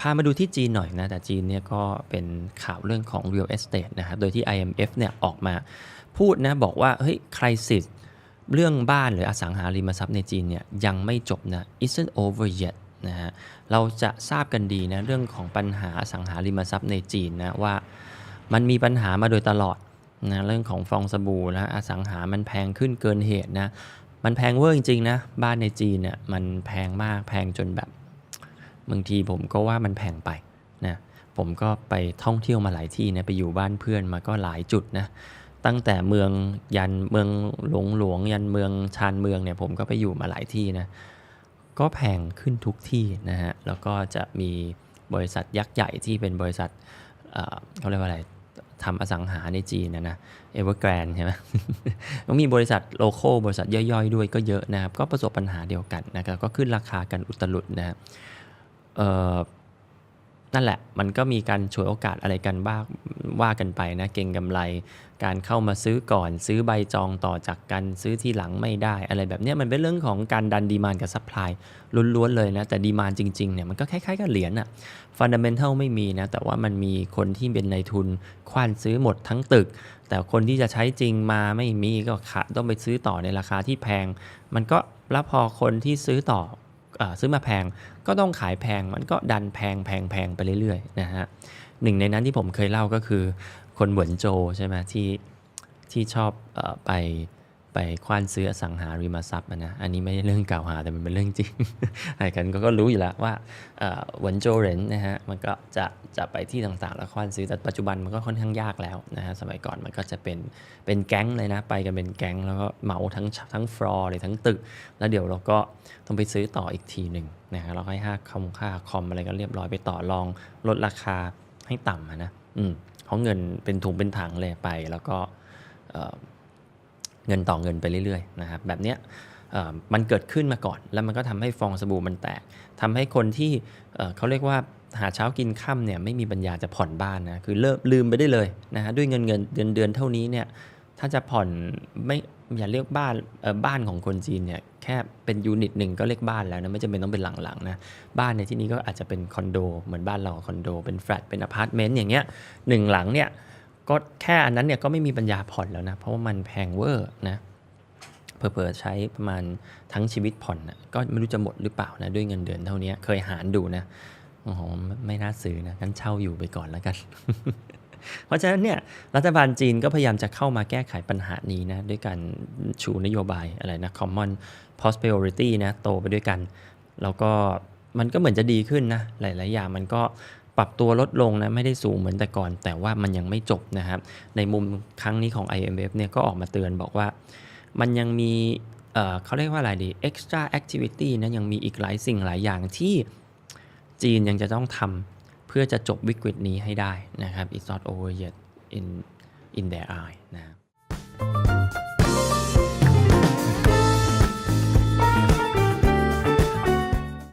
พามาดูที่จีนหน่อยนะ แต่จีนเนี่ยก็เป็นข่าวเรื่องของ real estate นะครับ โดยที่ IMF เนี่ยออกมาพูดนะ บอกว่า เฮ้ย crisis เรื่องบ้านหรืออสังหาริมทรัพย์ในจีนเนี่ยยังไม่จบนะ isn't over yet นะฮะ เราจะทราบกันดีนะ เรื่องของปัญหาอสังหาริมทรัพย์ในจีนนะว่ามันมีปัญหามาโดยตลอดนะเรื่องของฟองสบู่นะอสังหามันแพงขึ้นเกินเหตุนะมันแพงเวอร์จริงๆนะบ้านในจีนเนี่ยมันแพงมากแพงจนแบบ บางทีผมก็ว่ามันแพงไปนะผมก็ไปท่องเที่ยวมาหลายที่นะไปอยู่บ้านเพื่อนมาก็หลายจุดนะตั้งแต่เมืองยันเมืองหลวงหลวงยันเมืองชานเมืองเนี่ยผมก็ไปอยู่มาหลายที่นะก็แพงขึ้นทุกที่นะฮะแล้วก็จะมีบริษัทยักษ์ใหญ่ที่เป็นบริษัทเขาเรียกว่าอะไรทำอสังหาในจีนนะนะเอเวอร์แกรนใช่ไหมก็มีบริษัทโลโก้บริษัทย่อยๆ ด้วยก็เยอะนะครับ ก็ประสบปัญหาเดียวกันนะครับ ก็ขึ้นราคากันอุตลุดนะครับ นั่นแหละมันก็มีการฉวยโอกาสอะไรกันบ้างว่ากันไปนะเก่งกำไร การเข้ามาซื้อก่อนซื้อใบจองต่อจากกันซื้อที่หลังไม่ได้ อะไรแบบนี้มันเป็นเรื่องของการดันดีมานกับซัพพลายล้วนๆเลยนะ แต่ดีมานจริงๆเนี่ยมันก็คล้ายๆกับเหรียญอะฟันเดเมนทัลไม่มีนะ แต่ว่ามันมีคนที่เป็นในายทุนคว้านซื้อหมดทั้งตึก แต่คนที่จะใช้จริงมาไม่มีก็ขาต้องไปซื้อต่อในราคาที่แพง มันก็แล้วพอคนที่ซื้อต่อ ซื้อมาแพงก็ต้องขายแพงมันก็ดันแพงแพงแพงไปเรื่อยๆนะฮะหนึ่งในนั้นที่ผมเคยเล่าก็คือคนเหวินโจใช่ไหมที่ที่ชอบอไป ไปคว้านซื้อสังหาริมทรัพย์อะนะ อันนี้ไม่ใช่เรื่องกล่าวหาแต่มันเป็นเรื่องจริงใครกันก็รู้อยู่แล้วว่าหวินโจเรนนะฮะ มันก็จะจะไปที่ต่างๆ แล้วคว้านซื้อ แต่ปัจจุบันมันก็ค่อนข้างยากแล้วนะฮะ สมัยก่อนมันก็จะเป็นเป็นแก๊งเลยนะ ไปกันเป็นแก๊งแล้วก็เหมาทั้งทั้งฟลอร์เลยทั้งตึก แล้วเดี๋ยวเราก็ต้องไปซื้อต่ออีกทีหนึ่งนะฮะ เราให้ค่าคอมค่าคอมอะไรก็เรียบร้อยไปต่อรองลดราคาให้ต่ำอะนะ อืมเพราะเงินเป็นถุงเป็นถังเลยไปแล้วก็ เงินต่อเงินไปเรื่อยๆนะครับแบบเนี้ยมันเกิดขึ้นมาก่อน แล้วมันก็ทำให้ฟองสบู่มันแตกทำให้คนที่เเขาเรียกว่าหาเช้ากินค่ำเนี่ยไม่มีปัญญาจะผ่อนบ้านนะคือเลิกลืมไปได้เลยนะฮะด้วยเงินเงินเดือนเดือนเท่านี้เนี่ยถ้าจะผ่อนไม่อย่าเรียกบ้านเออบ้านของคนจีนเนี่ยแค่เป็นยูนิตหนึ่งก็เรียกบ้านแล้วนะไม่จำเป็นต้องเป็นหลังๆนะบ้านในที่นี้ก็อาจจะเป็นคอนโดเหมือนบ้านเราคอนโดเป็นแฟลตเป็นอพาร์ตเมนต์อย่างเงี้ยหนึ่งหลังเนี่ย ก็แค่อันนั้นเนี่ยก็ไม่มีปัญญาผ่อนแล้วนะ เพราะว่ามันแพงเวอร์นะเพอเพอๆใช้ประมาณทั้งชีวิตผ่อนนะก็ไม่รู้จะหมดหรือเปล่านะด้วยเงินเดือนเท่านี้เคยหารดูนะโอ้โหไม่ไม่น่าซื้อนะงั้นเช่าอยู่ไปก่อนแล้วกัน เพราะฉะนั้นเนี่ยรัฐบาลจีนก็พยายามจะเข้ามาแก้ไขปัญหานี้นะด้วยการชูนโยบายอะไรนะ common prosperity นะโตไปด้วยกัน แล้วก็มันก็เหมือนจะดีขึ้นนะหลาย ๆ อย่างมันก็ ปรับตัวลดลงนะไม่ได้สูงเหมือนแต่ก่อน แต่ว่ามันยังไม่จบนะครับในมุมครั้งนี้ของ IMF เนี่ยก็ออกมาเตือนบอกว่า มันยังมีเเขาเรียกว่าอะไรดี extra activity นะยังมีอีกหลายสิ่งหลายอย่างที่จีนยังจะต้องทำเพื่อจะจบวิกฤตนี้ให้ได้นะครับ it's not over yet in in their eye นะ